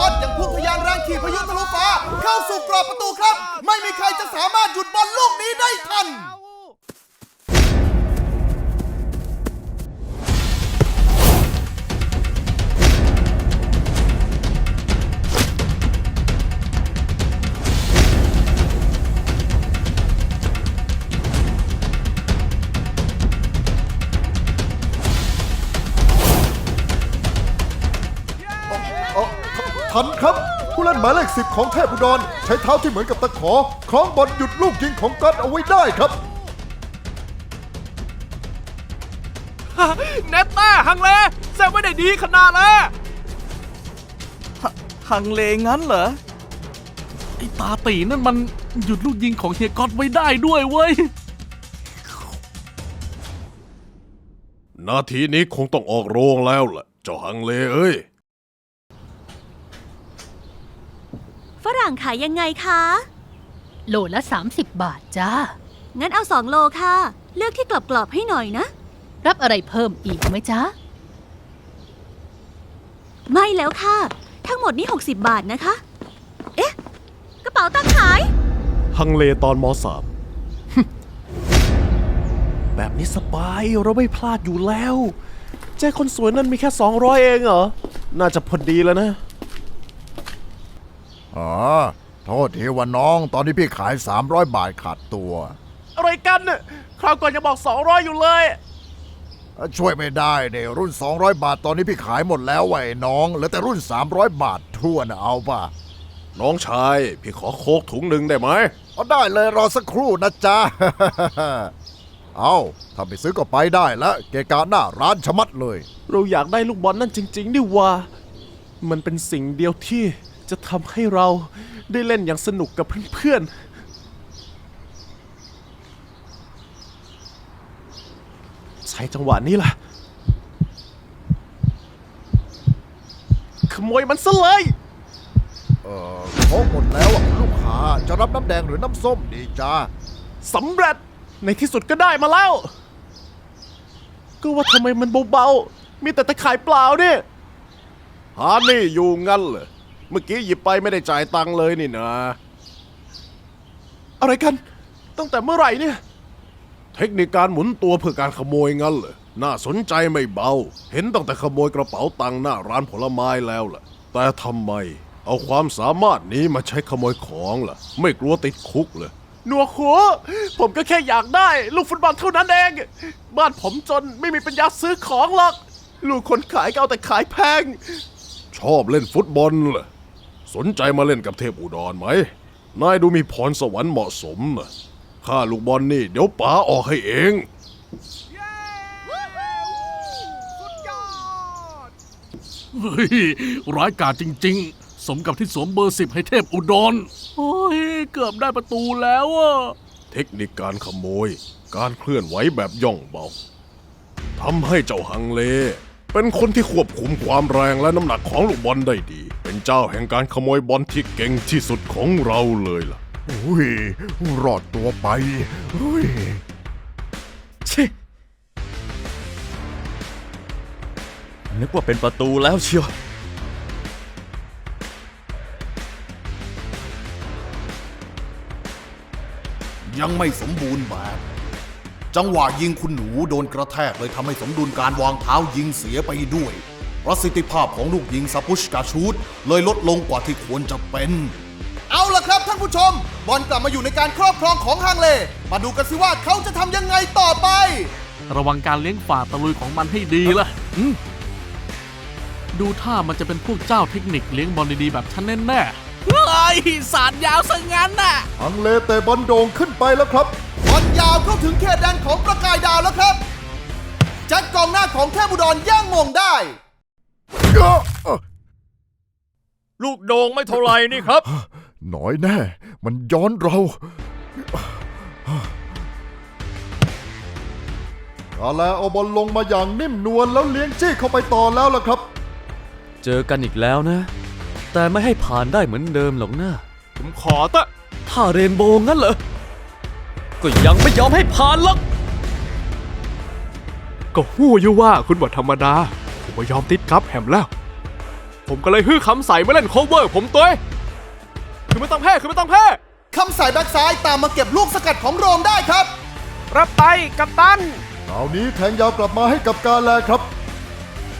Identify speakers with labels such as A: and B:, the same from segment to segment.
A: ก๊อตยังพุ่งทะยานแรงขี่พายุทะลุฟ้า เข้าสู่กรอบประตูครับ ไม่มีใครจะสามารถหยุดบอลลูกนี้ได้ทัน
B: ทันครับ ผู้เล่นหมายเลขสิบของเทพอุดรใช้เท้าที่เหมือนกับตะขอคล้องบอลหยุดลูกยิงของก๊อตเอาไว้ได้ครับ
C: เนตต้าฮังเลแซงไม่ได้ดีขนาดเลย
D: ฮังเลงั้นเหรอ
C: ไอ้ตาตีนั่นมันหยุดลูกยิงของเฮียก๊อตไว้ได้ด้วยเว้ย
E: นาทีนี้คงต้องออกโรงแล้วล่ะ เจ้าฮังเลเอ้ย
F: รั่งขายยังไงคะ
G: โลละ 30 บาทจ้า
F: งั้นเอาสองโลค่ะ เลือกที่กรอบๆให้หน่อยนะ
G: รับอะไรเพิ่มอีกไหมจ๊ะ
F: ไม่แล้วค่ะ ทั้งหมดนี่ 60 บาทนะคะ เอ๊ะ กระเป๋าตังค์หาย
E: ฮังเลตอนมสาม แบบนี้สบายเราไม่พลาดอยู่แล้ว เจ้คนสวยนั่นมีแค่ 200 เองเหรอ น่าจะพอดีแล้วนะ
H: อ๋อ โทษทีว่าน้อง ตอนนี้พี่ขาย 300 บาทขาดตัว
E: อะไรกันน่ะคราวก่อนยังบอก 200 อยู่เลย
H: ช่วยไม่ได้เดรุ่น 200 บาทตอนนี้พี่ขายหมดแล้วไว้น้องเหลือแต่รุ่น 300 บาททั่วนะเอาป่ะ
E: น้องชาย พี่ขอโคกถุงหนึ่งได้ไหม
H: เอาได้เลยรอสักครู่นะจ๊ะ เอาถ้าไปซื้อก็ไปได้แล้วเกะกะหน้าร้านชะมัดเลย
E: เราอยากได้ลูกบอลนั่นจริงๆนี่ว่า มันเป็นสิ่งเดียวที่ จะทำให้เราได้เล่นอย่างสนุกกับเพื่อนๆ ใช้จังหวะนี้ล่ะ ขโมยมันซะเลย
H: เออโค้กหมดแล้วอะลูกค้าจะรับน้ำแดงหรือน้ำส้มดีจ้า
E: สำเร็จ ในที่สุดก็ได้มาแล้ว ก็ว่าทำไมมันเบาๆ มีแต่ตะข่ายเปล่าเนี่ยหานี่อยู่งั้นเหรอ เมื่อกี้หยิบไปไม่ได้จ่ายตังค์เลยนี่นะ อะไรกัน ตั้งแต่เมื่อไหร่เนี่ย เทคนิคการหมุนตัวเพื่อการขโมยงั้นเหรอ น่าสนใจไม่เบา เห็นตั้งแต่ขโมยกระเป๋าตังค์หน้าร้านผลไม้แล้วล่ะ แต่ทำไม เอาความสามารถนี้มาใช้ขโมยของล่ะ ไม่กลัวติดคุกเลยหนวกหัวผมก็แค่อยากได้ ลูกฟุตบอลเท่านั้นเอง บ้านผมจนไม่มีปัญญาซื้อของหรอก ลูกคนขายก็เอาแต่ขายแพง ชอบเล่นฟุตบอลเหรอ สนใจมาเล่นกับเทพอุดรไหม นายดูมีพรสวรรค์เหมาะสมนะค่าลูกบอลนี่เดี๋ยวป๋าออกให้เอง
C: เฮ้ยร้ายกาจจริง ๆ สมกับที่สวมเบอร์สิบให้เทพอุดรโอ้ยเกือบได้ประตูแล้วอะ
E: เทคนิคการขโมย การเคลื่อนไหวแบบย่องเบาทำให้เจ้าฮังเล เป็นคนที่ควบคุมความแรงและน้ำหนักของลูกบอลได้ดี เป็นเจ้าแห่งการขโมยบอลที่เก่งที่สุดของเราเลยล่ะ
H: อุ้ยรอดตัวไปอุ้ย
D: ชินึกว่าเป็นประตูแล้วเชียว
A: ยังไม่สมบูรณ์แบบ จังหวะยิงคุณหนูโดนกระแทกเลยทำให้สมดุลการวางเท้ายิงเสียไปด้วย ประสิทธิภาพของลูกยิงซาปุชกาชูดเลยลดลงกว่าที่ควรจะเป็น เอาละครับท่านผู้ชม บอลกลับมาอยู่ในการครอบครองของฮังเล มาดูกันสิว่าเขาจะทำยังไงต่อไป
C: ระวังการเลี้ยงฝ่าตะลุยของมันให้ดีล่ะอืมดูท่ามันจะเป็นพวกเจ้าเทคนิคเลี้ยงบอลดีๆแบบฉันแน่ๆเฮ้ยสารยาวซะงั้นน่ะ
B: อังเลเตะบอลโด่งขึ้นไปแล้วครับ
A: บอลยาวเข้าถึงเขตแดนของประกายดาวแล้วครับ แจ็คกองหน้าของเทพบุดรย่างมงได้
D: ลูกโด่งไม่เท่าไรนี่ครับ
H: หน่อยแน่ มันย้อนเรา
B: กาแลเอาบอลลงมาอย่างนิ่มนวลแล้วเลี้ยงจี้เข้าไปต่อแล้วล่ะครับ
D: เจอกันอีกแล้วนะ แต่ไม่ให้ผ่านได้เหมือนเดิมหรอกนะ
C: ผมขอตะ
D: ถ้าเรนโบว์งั้นเหรอ ก็ยังไม่ยอมให้ผ่านหรอก
C: ก็หู้อยู่ว่าคุณบทธรรมดา ผมไม่ยอมติดครับแฮมแล้ว
D: ผมก็เลยฮื้อคำใส่มาเล่นโคเวอร์ ผมตัวเองคือไม่ต้องแพ้คือไม่ต้องแพ้
A: คำสายแบ็กซ้ายตามมาเก็บลูกสกัดของโรมได้ครับ
D: รับไปกัปตัน
H: คราวนี้แทงยาวกลับมาให้กับกาแลครับ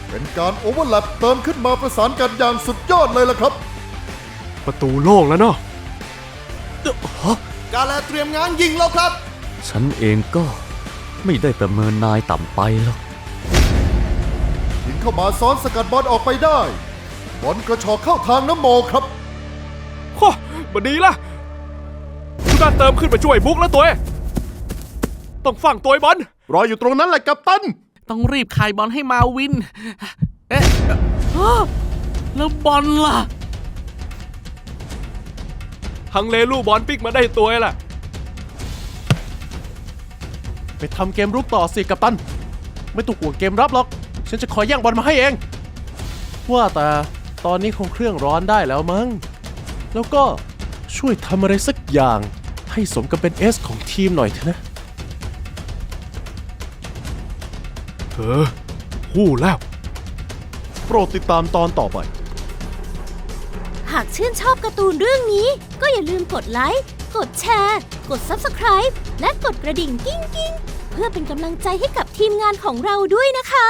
H: เป็นการโอเวอร์แลปเติมขึ้นมาประสานกันอย่างสุดยอดเลยล่ะครับ
D: ประตูโล่งแล้วเนาะ
A: กาแลเตรียมงานยิงแล้วครับ
D: ฉันเองก็ไม่ได้ประเมินนายต่ำไปหรอก
H: ยิงเข้ามาซ้อนสกัดบอลออกไปได้ บอลกระชอกเข้าทางน้ำโมครับ
D: โคบดีละทุกการเติมขึ้นมาช่วยบุกแล้วตัวเองต้องฝั่งตัวไอ้บอล
E: รออยู่ตรงนั้นแหละกัปตัน
C: ต้องรีบคายบอลให้มาวิน เอ๊ะเอ้อแล้วบอลล่ะ
D: ฮังเลลูบอลปิกมาได้ตัวล่ะ
E: ไปทำเกมรุกต่อสิกัปตัน ไม่ต้องห่วงเกมรับหรอก ฉันจะคอยแย่งบอลมาให้เอง ว่าแต่ตอนนี้คงเครื่องร้อนได้แล้วมั้ง แล้วก็ช่วยทำอะไรสักอย่าง ให้สมกับเป็นเอสของทีมหน่อยเถอะนะ
D: เออหู้แล้ว
E: โปรดติดตามตอนต่อไป
I: หากชื่นชอบการ์ตูนเรื่องนี้ ก็อย่าลืมกดไลค์ กดแชร์ กด Subscribe และกดกระดิ่งกิ้งกิ้งๆเพื่อเป็นกำลังใจให้กับทีมงานของเราด้วยนะคะ